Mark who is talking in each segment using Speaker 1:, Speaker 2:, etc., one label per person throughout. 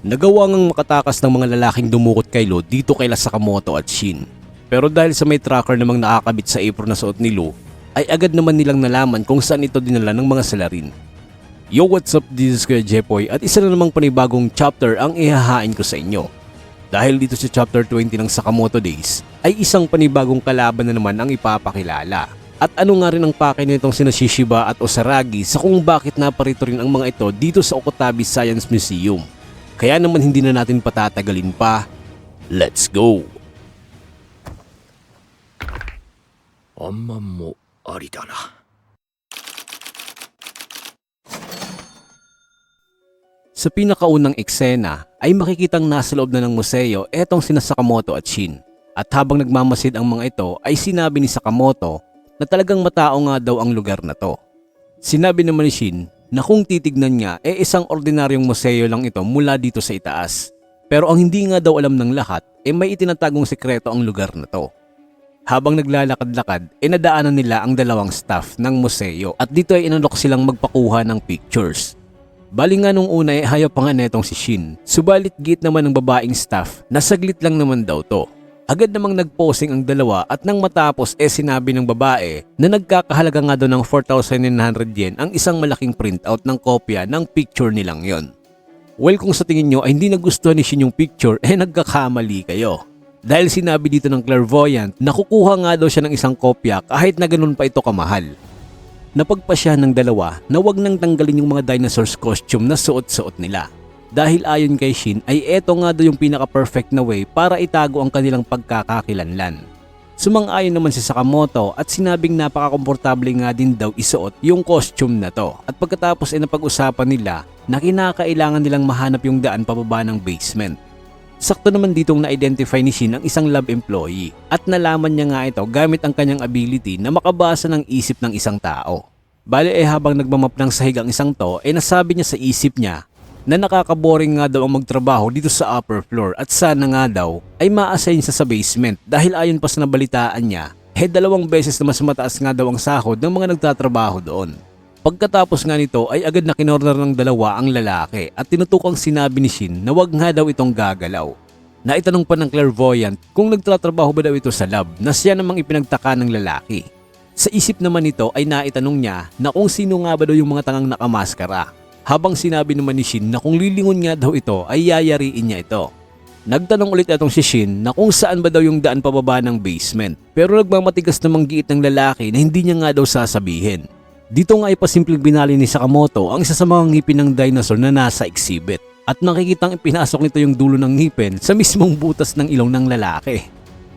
Speaker 1: Nagawa ngang makatakas ng mga lalaking dumukot kay Lo dito kay Sakamoto at Shin. Pero dahil sa may tracker namang nakakabit sa apron na suot ni Lo, ay agad naman nilang nalaman kung saan ito dinala ng mga salarin. Yo, what's up? This is Kuya Jepoy at isa na namang panibagong chapter ang ihahain ko sa inyo. Dahil dito sa chapter 20 ng Sakamoto Days, ay isang panibagong kalaban na naman ang ipapakilala. At ano nga rin ang pake nitong sina Shishiba at Osaragi sa kung bakit naparito rin ang mga ito dito sa Okotabi Science Museum. Kaya naman hindi na natin patatagalin pa. Let's go!
Speaker 2: Amma mo ari na.
Speaker 1: Sa pinakaunang eksena ay makikitang nasa loob na ng museo etong sina Sakamoto at Shin. At habang nagmamasid ang mga ito ay sinabi ni Sakamoto na talagang matao nga daw ang lugar na to. Sinabi naman ni Shin na kung titignan niya e isang ordinaryong museo lang ito mula dito sa itaas. Pero ang hindi nga daw alam ng lahat e may itinatagong sekreto ang lugar na to. Habang naglalakad-lakad, e nadaanan nila ang dalawang staff ng museo at dito ay inalok silang magpakuha ng pictures. Bali nga nung una ay hayop pa nga netong si Shin. Subalit git naman ng babaeng staff na saglit lang naman daw to. Agad namang nagposing ang dalawa at nang matapos eh sinabi ng babae na nagkakahalaga nga daw ng 4,900 yen ang isang malaking printout ng kopya ng picture nilang yon. Well kung sa tingin nyo ay hindi nagustuhan ni Shin yung picture eh nagkakamali kayo. Dahil sinabi dito ng clairvoyant na kukuha nga daw siya ng isang kopya kahit na ganun pa ito kamahal. Napagpasya ng dalawa na wag nang tanggalin yung mga dinosaurs costume na suot-suot nila. Dahil ayon kay Shin ay eto nga daw yung pinaka-perfect na way para itago ang kanilang pagkakakilanlan. Sumang-ayon naman si Sakamoto at sinabing napaka-komportable nga din daw isuot yung costume na to. At pagkatapos ay napag-usapan nila na kinakailangan nilang mahanap yung daan pababa ng basement. Sakto naman ditong na-identify ni Shin ang isang lab employee at nalaman niya nga ito gamit ang kanyang ability na makabasa ng isip ng isang tao. Bale eh habang nagmamap ng sahig ang isang to, eh nasabi niya sa isip niya na nakakaboring nga daw ang magtrabaho dito sa upper floor at sana nga daw ay ma-assign siya sa basement dahil ayon pa sa nabalitaan niya, eh dalawang beses na mas mataas nga daw ang sahod ng mga nagtatrabaho doon. Pagkatapos nga nito ay agad na kinorner ng dalawa ang lalaki at tinutokang sinabi ni Shin na wag nga daw itong gagalaw. Naitanong pa ng clairvoyant kung nagtatrabaho ba daw ito sa lab na siya namang ipinagtaka ng lalaki. Sa isip naman nito ay naitanong niya na kung sino nga ba daw yung mga tangang nakamaskara. Habang sinabi naman ni Shin na kung lilingon nga daw ito ay yayariin niya ito. Nagtanong ulit itong si Shin na kung saan ba daw yung daan pababa ng basement. Pero nagmamatigas namang giit ng lalaki na hindi niya nga daw sasabihin. Dito nga ay pasimpleng binali ni Sakamoto ang isa sa mga ngipin ng dinosaur na nasa exhibit at nakikitang ipinasok nito yung dulo ng ngipin sa mismong butas ng ilong ng lalaki.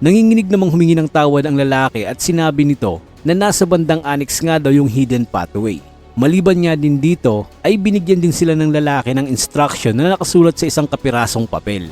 Speaker 1: Nanginginig namang humingi ng tawad ang lalaki at sinabi nito na nasa bandang annex nga daw yung hidden pathway. Maliban nga din dito ay binigyan din sila ng lalaki ng instruction na nakasulat sa isang kapirasong papel.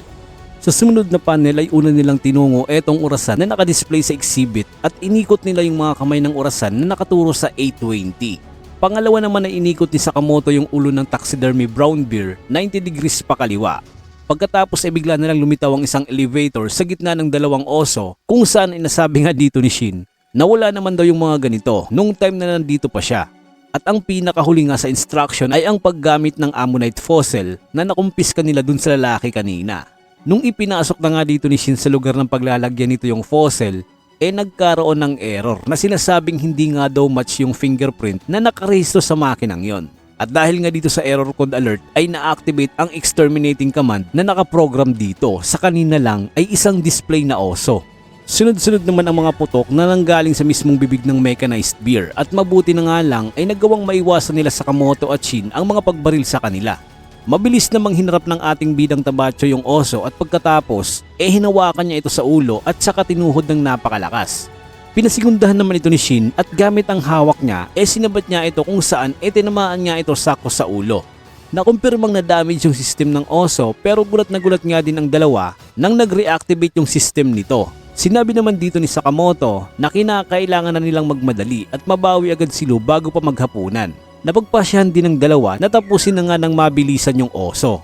Speaker 1: Sa sumunod na panel ay una nilang tinungo etong orasan na nakadisplay sa exhibit at inikot nila yung mga kamay ng orasan na nakaturo sa 820. Pangalawa naman ay inikot ni Sakamoto yung ulo ng taxidermy brown bear 90 degrees pa kaliwa. Pagkatapos ay bigla na lang lumitaw ang isang elevator sa gitna ng dalawang oso kung saan ay nasabi nga dito ni Shin na wala naman daw yung mga ganito nung time na nandito pa siya. At ang pinakahuli nga sa instruction ay ang paggamit ng ammonite fossil na nakumpiska nila dun sa lalaki kanina. Nung ipinasok na nga dito ni Shin sa lugar ng paglalagyan nito yung fossil, eh nagkaroon ng error na sinasabing hindi nga daw match yung fingerprint na nakarehistro sa makinang yon. At dahil nga dito sa error code alert ay na-activate ang exterminating command na nakaprogram dito sa kanina lang ay isang display na oso. Sunod-sunod naman ang mga putok na nanggaling sa mismong bibig ng mechanized beer at mabuti na nga lang ay nagawang maiwasan nila sa Kamoto at Shin ang mga pagbaril sa kanila. Mabilis namang hinarap ng ating bidang tabacho yung oso at pagkatapos, eh hinawakan niya ito sa ulo at saka tinuhod ng napakalakas. Pinasigundahan naman ito ni Shin at gamit ang hawak niya, eh sinabat niya ito kung saan eh tinamaan niya ito sako sa ulo. Nakumpirmang na damage yung system ng oso pero gulat na gulat nga din ang dalawa nang nag-reactivate yung system nito. Sinabi naman dito ni Sakamoto na kinakailangan na nilang magmadali at mabawi agad silo bago pa maghapunan. Napagpasyahan din ng dalawa na tapusin na nga ng mabilisan yung oso.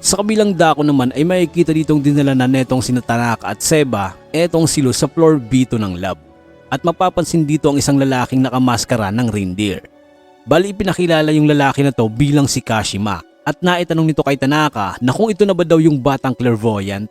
Speaker 1: Sa kabilang dako naman ay makikita ditong dinala na netong sina Tanaka at Seba etong silo sa floor B2 ng lab. At mapapansin dito ang isang lalaking nakamaskara ng reindeer. Bali ipinakilala yung lalaki na to bilang si Kashima at naitanong nito kay Tanaka na kung ito na ba daw yung batang clairvoyant.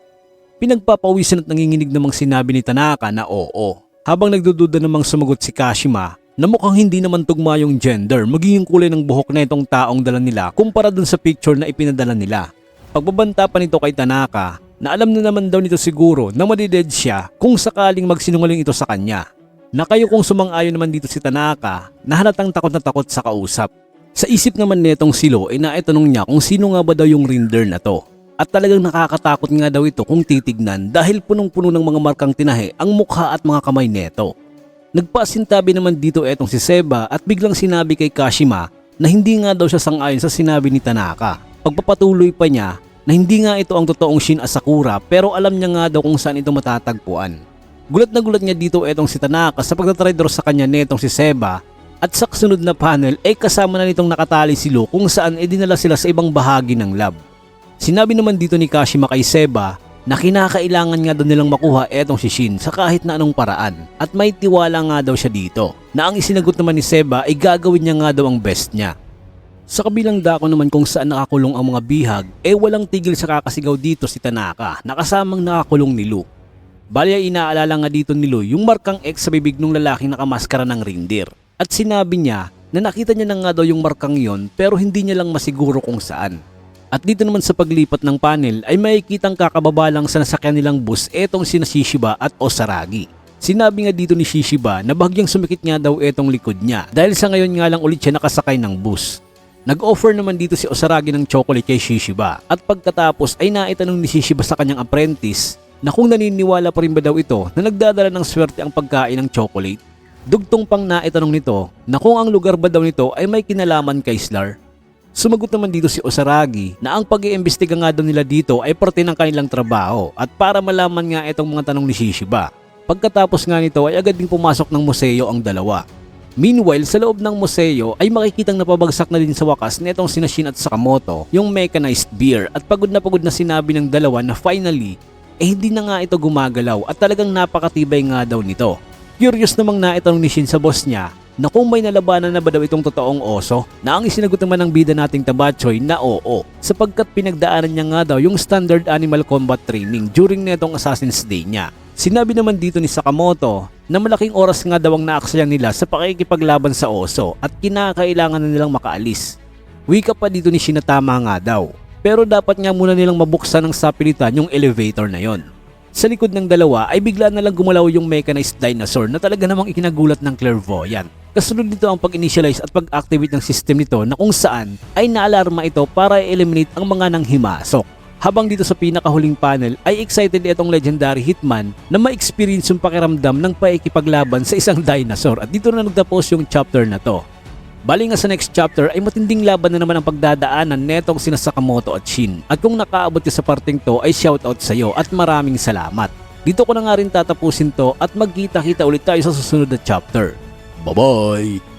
Speaker 1: Pinagpapawisan at nanginginig namang sinabi ni Tanaka na oo. Habang nagdududa namang sumagot si Kashima na mukhang hindi naman tugma yung gender magiging kulay ng buhok na itong taong dala nila kumpara dun sa picture na ipinadala nila. Pagbabanta pa nito kay Tanaka na alam na naman daw nito siguro na madided siya kung sakaling magsinungaling ito sa kanya. Na kayo kung sumang-ayon naman dito si Tanaka na halatang takot na takot sa kausap. Sa isip naman nitong silo ay naitanong niya kung sino nga ba daw yung rinder na to. At talagang nakakatakot nga daw ito kung titignan dahil punong-puno ng mga markang tinahe ang mukha at mga kamay neto. Nagpasintabi naman dito etong si Seba at biglang sinabi kay Kashima na hindi nga daw siya sangayon sa sinabi ni Tanaka. Pagpapatuloy pa niya na hindi nga ito ang totoong Shin Asakura pero alam niya nga daw kung saan ito matatagpuan. Gulat na gulat niya dito etong si Tanaka sa pagtatraidor sa kanya netong si Seba at sa kasunod na panel ay kasama na nitong nakatali si Lu kung saan ay dinala sila sa ibang bahagi ng lab. Sinabi naman dito ni Kashima kay Seba na kinakailangan nga daw nilang makuha etong si Shin sa kahit na anong paraan at may tiwala nga daw siya dito na ang isinagot naman ni Seba ay gagawin niya nga daw ang best niya. Sa kabilang dako naman kung saan nakakulong ang mga bihag, eh walang tigil sa kakasigaw dito si Tanaka na kasamang nakakulong ni Lu. Bali ay inaalala nga dito ni Lu yung markang X sa bibig ng lalaking nakamaskara ng reindeer. At sinabi niya na nakita niya na nga daw yung markang yon pero hindi niya lang masiguro kung saan. At dito naman sa paglipat ng panel ay makikitang kakababa lang sa nasakyan nilang bus etong sina Shishiba at Osaragi. Sinabi nga dito ni Shishiba na bahagyang sumikit nga daw etong likod niya dahil sa ngayon nga lang ulit siya nakasakay ng bus. Nag-offer naman dito si Osaragi ng chocolate kay Shishiba at pagkatapos ay naitanong ni Shishiba sa kanyang apprentice na kung naniniwala pa rin ba daw ito na nagdadala ng swerte ang pagkain ng chocolate. Dugtong pang naitanong nito na kung ang lugar ba daw nito ay may kinalaman kay Slar. Sumagot naman dito si Osaragi na ang pag-iimbestiga nga daw nila dito ay parte ng kanilang trabaho at para malaman nga itong mga tanong ni Shishiba. Pagkatapos nga nito ay agad ding pumasok ng museo ang dalawa. Meanwhile, sa loob ng museo ay makikitang napabagsak na din sa wakas netong sina Shin at Sakamoto yung mechanized beer at pagod na pagod na sinabi ng dalawa na finally eh hindi na nga ito gumagalaw at talagang napakatibay nga daw nito. Curious namang naitanong ni Shin sa boss niya na kung may nalabanan na ba daw itong totoong oso na ang isinagot naman ng bida nating tabachoy na oo sapagkat pinagdaanan niya nga daw yung standard animal combat training during netong Assassin's Day niya. Sinabi naman dito ni Sakamoto na malaking oras nga daw ang naaksaya nila sa pakikipaglaban sa oso at kinakailangan na nilang makaalis. Wika pa dito ni Shinatama nga daw. Pero dapat nga muna nilang mabuksan ng sapilitan yung elevator na yon. Sa likod ng dalawa ay bigla na lang gumalaw yung mechanized dinosaur na talaga namang ikinagulat ng clairvoyant. Kasunod nito ang pag-initialize at pag-activate ng system nito na kung saan ay naalarma ito para i-eliminate ang mga nanghimasok. Habang dito sa pinakahuling panel ay excited itong legendary hitman na ma-experience yung pakiramdam ng paikipaglaban sa isang dinosaur at dito na nagtapos yung chapter na to. Bali nga sa next chapter ay matinding laban na naman ang pagdadaanan netong sina Sakamoto at Shin. At kung nakaabot ka sa parting to ay shoutout sa iyo at maraming salamat. Dito ko na nga rin tatapusin to at magkita-kita ulit tayo sa susunod na chapter. Bye-bye!